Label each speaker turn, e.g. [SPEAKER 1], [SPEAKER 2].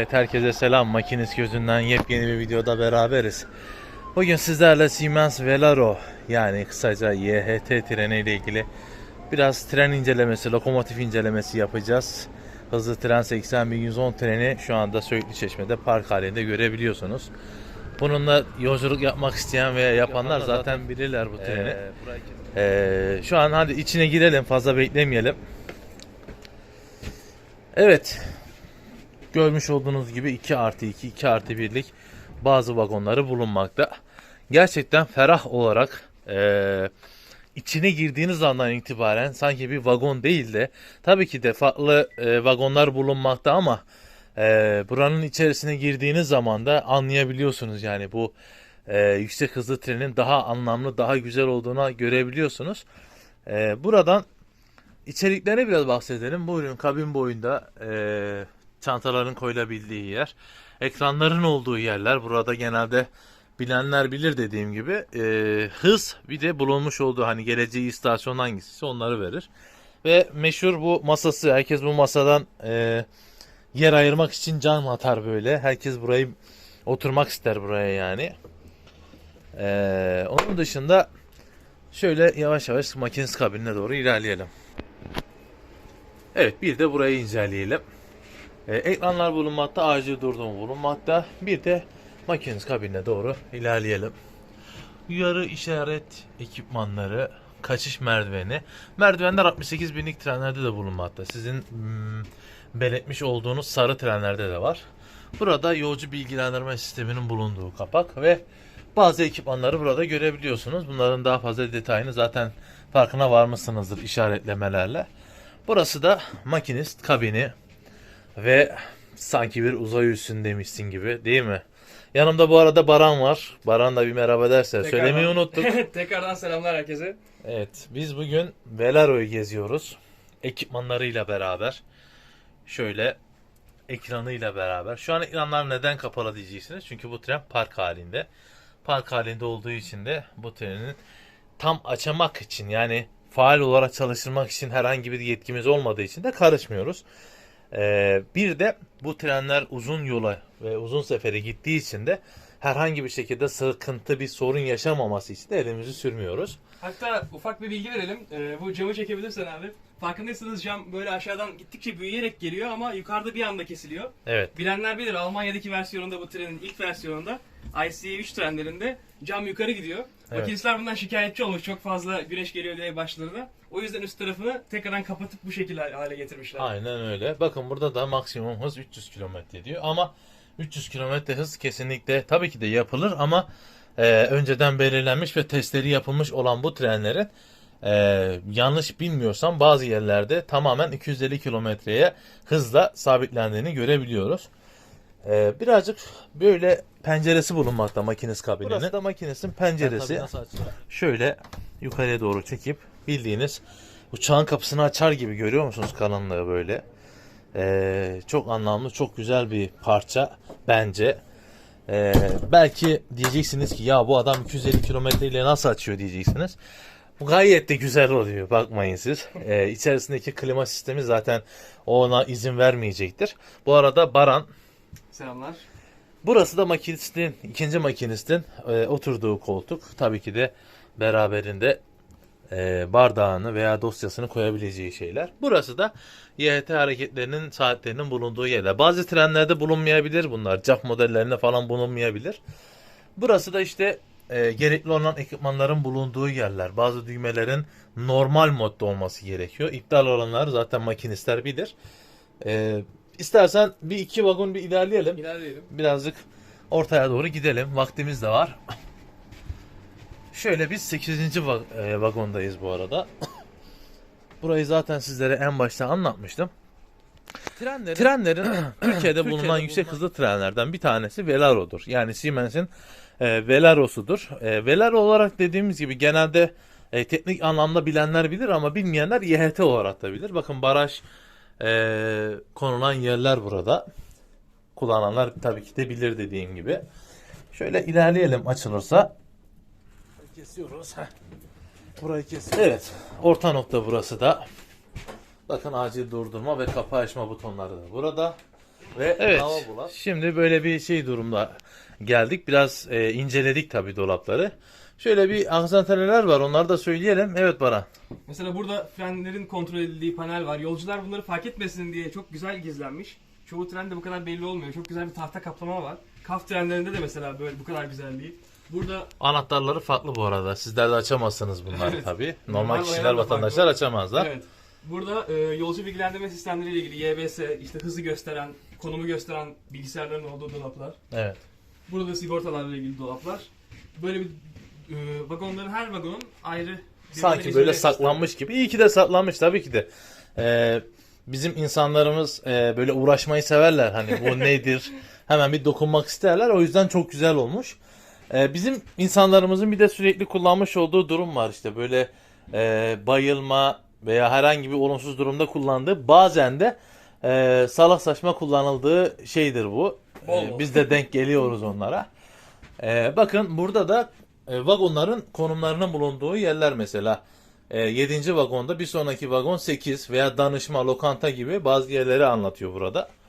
[SPEAKER 1] Evet herkese selam. Makinist gözünden yepyeni bir videoda beraberiz. Bugün sizlerle Siemens Velaro yani kısaca YHT treni ile ilgili biraz tren incelemesi, lokomotif incelemesi yapacağız. Hızlı tren 80110 treni şu anda Söğütlü Çeşme'de park halinde görebiliyorsunuz. Bununla yolculuk yapmak isteyen veya yapanlar zaten bilirler bu treni. Ee, şu an hadi içine girelim fazla beklemeyelim. Evet görmüş olduğunuz gibi 2 artı 2, 2 artı 1'lik bazı vagonları bulunmakta. Gerçekten ferah olarak eee, içine girdiğiniz andan itibaren sanki bir vagon değil de tabii ki de farklı eee, vagonlar bulunmakta ama eee, buranın içerisine girdiğiniz zaman da anlayabiliyorsunuz yani bu eee, yüksek hızlı trenin daha anlamlı, daha güzel olduğuna görebiliyorsunuz. Eee, buradan İçeriklerine biraz bahsedelim. Buyurun kabin boyunda eee, çantaların koyulabildiği yer. Ekranların olduğu yerler. Burada genelde bilenler bilir dediğim gibi. eee, hız bir de bulunmuş olduğu hani geleceği istasyon hangisi onları verir. Ve meşhur bu masası. Herkes bu masadan eee, yer ayırmak için can atar böyle. Herkes burayı oturmak ister buraya yani. Eee, onun dışında şöyle yavaş yavaş makinist kabinine doğru ilerleyelim. Evet bir de burayı inceleyelim. Ee, ekranlar bulunmakta, acil durdumu bulunmakta. Bir de makineniz kabinine doğru ilerleyelim. Uyarı işaret ekipmanları, kaçış merdiveni. Merdivenler 68 binlik trenlerde de bulunmakta. Sizin hmm, belirtmiş olduğunuz sarı trenlerde de var. Burada yolcu bilgilendirme sisteminin bulunduğu kapak ve bazı ekipmanları burada görebiliyorsunuz. Bunların daha fazla detayını zaten farkına varmışsınızdır işaretlemelerle. Burası da makinist kabini ve sanki bir uzay üstündemişsin gibi değil mi? Yanımda bu arada Baran var. Baran da bir merhaba derse.
[SPEAKER 2] Tekrardan-
[SPEAKER 1] Söylemeyi unuttuk.
[SPEAKER 2] Tekrardan selamlar herkese.
[SPEAKER 1] Evet biz bugün Velaro'yu geziyoruz. Ekipmanlarıyla beraber. Şöyle ekranıyla beraber. Şu an ekranlar neden kapalı diyeceksiniz. Çünkü bu tren park halinde. Park halinde olduğu için de bu trenin tam açamak için yani faal olarak çalıştırmak için herhangi bir yetkimiz olmadığı için de karışmıyoruz. Ee, bir de bu trenler uzun yola ve uzun sefere gittiği için de herhangi bir şekilde sıkıntı bir sorun yaşamaması için de elimizi sürmüyoruz.
[SPEAKER 2] Hatta ufak bir bilgi verelim. Ee, bu camı çekebilirsen abi. Farkındaysanız cam böyle aşağıdan gittikçe büyüyerek geliyor ama yukarıda bir anda kesiliyor.
[SPEAKER 1] Evet.
[SPEAKER 2] Bilenler bilir Almanya'daki versiyonunda bu trenin ilk versiyonunda ICE-3 trenlerinde cam yukarı gidiyor.
[SPEAKER 1] Evet.
[SPEAKER 2] Makinistler bundan şikayetçi olmuş. Çok fazla güneş geliyor diye başlarına. O yüzden üst tarafını tekrardan kapatıp bu şekilde hale getirmişler.
[SPEAKER 1] Aynen öyle. Bakın burada da maksimum hız 300 km diyor ama 300 km hız kesinlikle tabii ki de yapılır ama e, önceden belirlenmiş ve testleri yapılmış olan bu trenlerin e, yanlış bilmiyorsam bazı yerlerde tamamen 250 kilometreye hızla sabitlendiğini görebiliyoruz. E, birazcık böyle penceresi bulunmakta makinist kabininin. Burası da makinestin penceresi. Şöyle yukarıya doğru çekip bildiğiniz uçağın kapısını açar gibi görüyor musunuz kalınlığı böyle. Ee, çok anlamlı, çok güzel bir parça bence. Ee, belki diyeceksiniz ki ya bu adam 250 kilometre ile nasıl açıyor diyeceksiniz. Bu gayet de güzel oluyor bakmayın siz. Ee, içerisindeki klima sistemi zaten ona izin vermeyecektir. Bu arada Baran
[SPEAKER 2] Selamlar.
[SPEAKER 1] Burası da makinistin, ikinci makinistin e, oturduğu koltuk. Tabii ki de beraberinde e, bardağını veya dosyasını koyabileceği şeyler. Burası da YHT hareketlerinin saatlerinin bulunduğu yerler. Bazı trenlerde bulunmayabilir bunlar. CAF modellerinde falan bulunmayabilir. Burası da işte e, gerekli olan ekipmanların bulunduğu yerler. Bazı düğmelerin normal modda olması gerekiyor. İptal olanlar zaten makinistler bilir. E, istersen bir iki vagon bir ilerleyelim
[SPEAKER 2] İlerleyelim.
[SPEAKER 1] birazcık ortaya doğru gidelim. Vaktimiz de var. Şöyle biz 8. va- e, vagondayız bu arada. Burayı zaten sizlere en başta anlatmıştım. Trenlerin, Türkiye'de bulunan yüksek hızlı trenlerden bir tanesi Velaro'dur. Yani Siemens'in e, Velaro'sudur. E, Velaro olarak dediğimiz gibi genelde e, teknik anlamda bilenler bilir ama bilmeyenler YHT olarak da bilir. Bakın baraj e, konulan yerler burada kullananlar tabii ki de bilir dediğim gibi. Şöyle ilerleyelim açılırsa. Kesiyoruz. Heh. Burayı kesiyoruz. Evet. Orta nokta burası da. Bakın acil durdurma ve kapı açma butonları da burada.
[SPEAKER 3] ve
[SPEAKER 1] Evet. Şimdi böyle bir şey durumda geldik. Biraz e, inceledik tabii dolapları. Şöyle bir aksantaneler var. Onları da söyleyelim. Evet Baran.
[SPEAKER 2] Mesela burada frenlerin kontrol edildiği panel var. Yolcular bunları fark etmesin diye çok güzel gizlenmiş. Çoğu trende bu kadar belli olmuyor. Çok güzel bir tahta kaplama var. Kaf trenlerinde de mesela böyle bu kadar güzel değil. Burada
[SPEAKER 1] Anahtarları farklı bu arada. Sizler de açamazsınız bunları
[SPEAKER 2] Evet.
[SPEAKER 1] tabii. Normal
[SPEAKER 2] Normal
[SPEAKER 1] kişiler,
[SPEAKER 2] bayanlar da
[SPEAKER 1] vatandaşlar
[SPEAKER 2] farklı.
[SPEAKER 1] açamazlar.
[SPEAKER 2] evet. Burada e, yolcu bilgilendirme sistemleriyle ilgili YBS, işte hızı gösteren, konumu gösteren bilgisayarların olduğu dolaplar.
[SPEAKER 1] Evet.
[SPEAKER 2] Burada sigortalarla ilgili dolaplar. Böyle bir e, vagonların her vagonun ayrı
[SPEAKER 1] Sanki
[SPEAKER 2] izole
[SPEAKER 1] böyle
[SPEAKER 2] sistemi.
[SPEAKER 1] saklanmış gibi. İyi ki de saklanmış tabii ki de. Ee, bizim insanlarımız e, böyle uğraşmayı severler. Hani bu nedir? Hemen bir dokunmak isterler. O yüzden çok güzel olmuş. Ee, bizim insanlarımızın bir de sürekli kullanmış olduğu durum var işte böyle e, bayılma veya herhangi bir olumsuz durumda kullandığı bazen de e, salak saçma kullanıldığı şeydir bu.
[SPEAKER 2] Bol.
[SPEAKER 1] biz de denk geliyoruz onlara. Ee, bakın burada da e, vagonların konumlarının bulunduğu yerler mesela. E, 7. vagonda bir sonraki vagon 8 veya danışma, lokanta gibi bazı yerleri anlatıyor burada. E,